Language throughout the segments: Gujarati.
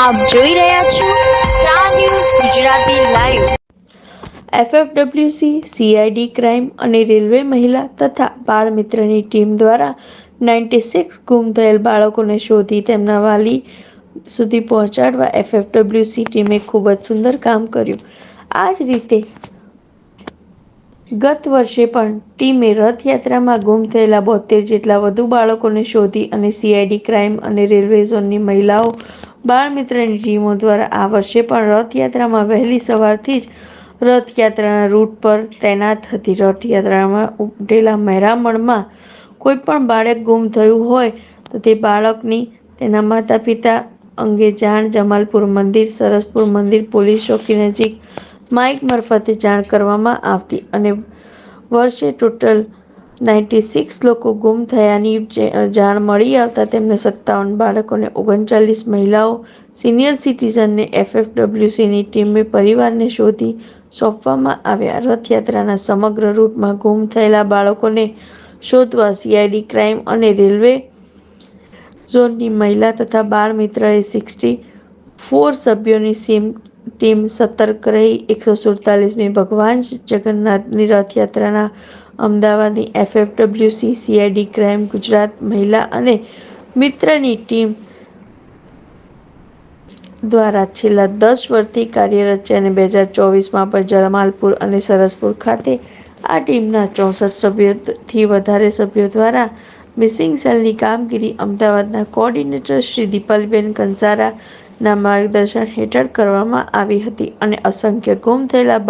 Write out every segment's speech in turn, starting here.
આપ જોઈ રહ્યા છો star news Gujarati live FFWC CID crime અને રેલવે મહિલા તથા બાળ મિત્રની ટીમ દ્વારા નાઇન્ટી સિક્સ ગુમ થયેલ બાળકોને શોધી તેમના વાલી સુધી પહોંચાડવા એફએફડબ્લ્યુસી ટીમે ખૂબ જ સુંદર કામ કર્યું. આ જ રીતે ગત વર્ષે પણ ટીમે રથયાત્રામાં ગુમ થયેલા બોતેર જેટલા વધુ બાળકોને શોધી અને સીઆઈડી ક્રાઇમ અને રેલવે ઝોનની મહિલાઓ બાળ મિત્રની ટીમો દ્વારા આ વર્ષે પણ રથયાત્રામાં વહેલી સવારથી જ રથયાત્રાના રૂટ પર તૈનાત હતી. રથયાત્રામાં ઉપડેલા મહેરામણમાં કોઈ પણ બાળક ગુમ થયું હોય તો તે બાળકની તેના માતા પિતા અંગે જાણ, જમાલપુર મંદિર, સરસપુર મંદિર, પોલીસ ચોકી નજીક માઇક મારફતે જાણ કરવામાં આવતી અને વર્ષે ટોટલ નાઇન્ટી સિક્સ લોકો ગુમ થયાની જાણ મળી આવતા તેમને સત્તાવન બાળકોને ઓગણચાલીસ મહિલાઓ સિનિયર સિટીઝનને એફએફડબ્લ્યુસીની ટીમે પરિવારને શોધી સોંપવામાં આવ્યા. રથયાત્રાના સમગ્ર રૂટમાં ગુમ થયેલા બાળકોને શોધવા સીઆઈડી ક્રાઇમ અને રેલવે ઝોનની મહિલા તથા બાળ મિત્રએ સિક્સટી ફોર સભ્યોની સીમ, ટીમ સતર્ક રહી. એકસો સુડતાલીસમી ભગવાન જગન્નાથની રથયાત્રાના અમદાવાદની એફએફડબ્લ્યુસી સીઆઈડી, ક્રાઇમ, ગુજરાત મહિલા અને મિત્રની ટીમ દ્વારા છેલ્લા દસ વર્ષથી કાર્યરત છે અને બે હજાર ચોવીસમાં પણ જમાલપુર અને સરસપુર ખાતે આ ટીમના ચોસઠ સભ્યોથી વધારે સભ્યો દ્વારા મિસિંગ સેલની કામગીરી અમદાવાદના કોઓર્ડિનેટર શ્રી દીપલબેન કંસારાના માર્ગદર્શન હેઠળ કરવામાં આવી હતી અને અસંખ્ય ગુમ થયેલા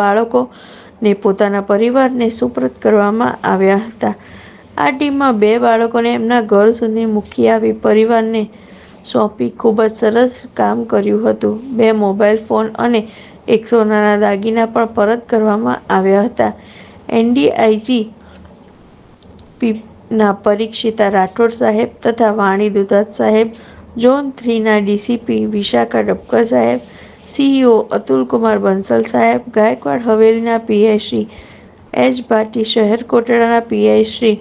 બાળકોને પોતાના પરિવારને સુપ્રત કરવામાં આવ્યા હતા. આ ટીમમાં બે બાળકોને એમના ઘર સુધી મૂકી આવી પરિવારને સોંપી ખૂબ જ સરસ કામ કર્યું હતું. બે મોબાઈલ ફોન અને એક સોનાના દાગીના પણ પરત કરવામાં આવ્યા હતા. એનડીઆઈજી પીના પરીક્ષિતા રાઠોડ સાહેબ તથા વાણી દુધાત સાહેબ, ઝોન થ્રીના ડીસીપી વિશાખા ડબકર સાહેબ સીઈઓ અતુલકુમાર બંસલ સાહેબ, ગાયકવાડ હવેલીના પીઆઈ શ્રી એચ ભાટી, શહેર કોટડાના પીઆઈ શ્રી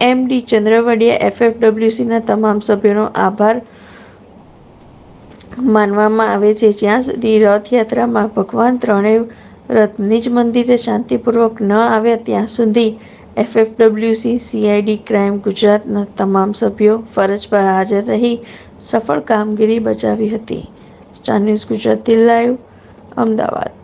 એમડી ચંદ્રવડિયા, એફએફડબ્લ્યુસીના તમામ સભ્યોનો આભાર માનવામાં આવે છે. જ્યાં સુધી રથયાત્રામાં ભગવાન ત્રણેય રથ જ મંદિરે શાંતિપૂર્વક ન આવ્યા ત્યાં સુધી એફએફડબ્લ્યુસી, સીઆઈડી, ક્રાઇમ, ગુજરાતના તમામ સભ્યો ફરજ પર હાજર રહી સફળ કામગીરી બજાવી હતી. Star news Gujarati live Ahmedabad.